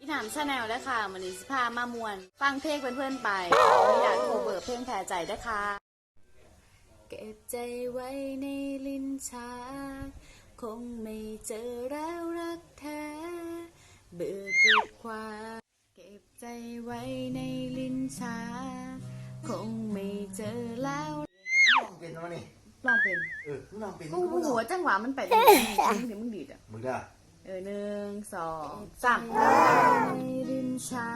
อีถามชาแนลได้อค่ะมันนี้สิพามามวน ฟังเพลงเพื่อนๆไปไม่อยากโคเบอร์เพลงแผ่ใจได้อค่ะ เก็บใจไว้ในลิ้นชักคงไม่เจอแล้วรักแท้ เบื่อเก็บความเก็บใจไว้ในลิ้นชักคงไม่เจอแล้วลองเป็นวะนี่ลองเป็น เออลองเป็นกูกูหัวจังหวะมันไปได้ยังไงมึงถึงมึงดีดอะมึงได้ เออหนึ่งสองสามในดินชา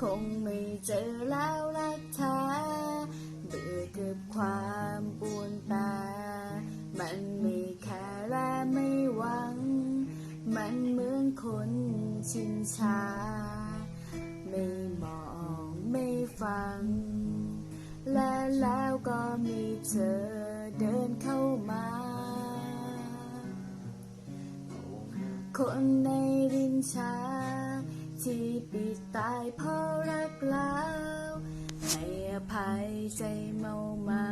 คงไม่เจอแล้วรักเธอเบื่อเกับความปวนตา มันไม่แค่และไม่หวัง มันเหมือนคนชินชา ไม่มองไม่ฟัง และแล้วก็มีเธอเดินเข้ามา คนในรินชา ที่ปิดตายเพราะรักแล้วให้อภัยใจเมาเมา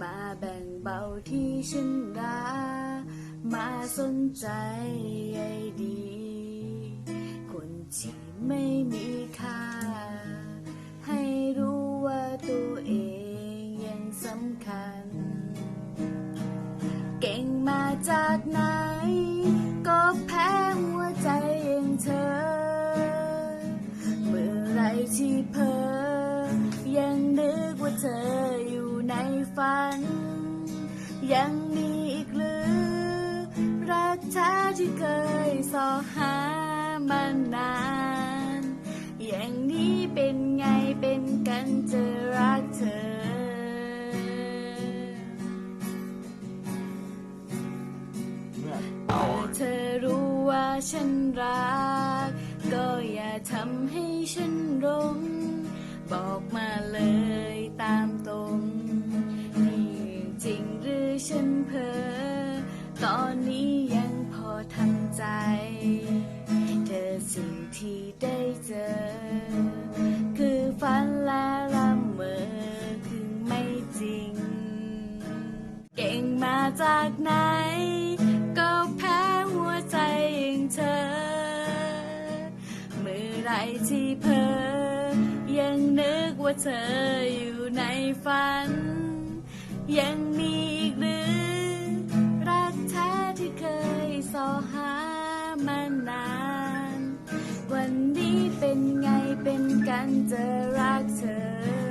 มาแบ่งเบาที่ฉันรักมาสนใจใยดี คนที่ไม่มีค่า ให้รู้ว่าตัวเองยังสำคัญ เก่งมาจากไหน เธออยู่ในฝัน ยังมีอีกหรือ รักแท้ที่เคยสอหามานาน อย่างนี้เป็นไงเป็นกันจะรักเธอเมื่อถ้าเธอรู้ว่าฉันรัก ก็อย่าทำให้ฉันหลงบอกมาเลย จากไหน ก็แพ้หัวใจอย่างเธอ เมื่อไรที่เพอยังนึกว่าเธออยู่ในฝัน ยังมีอีกหรือ รักแท้ที่เคยสอหามานาน วันนี้เป็นไงเป็นกันจะรักเธอ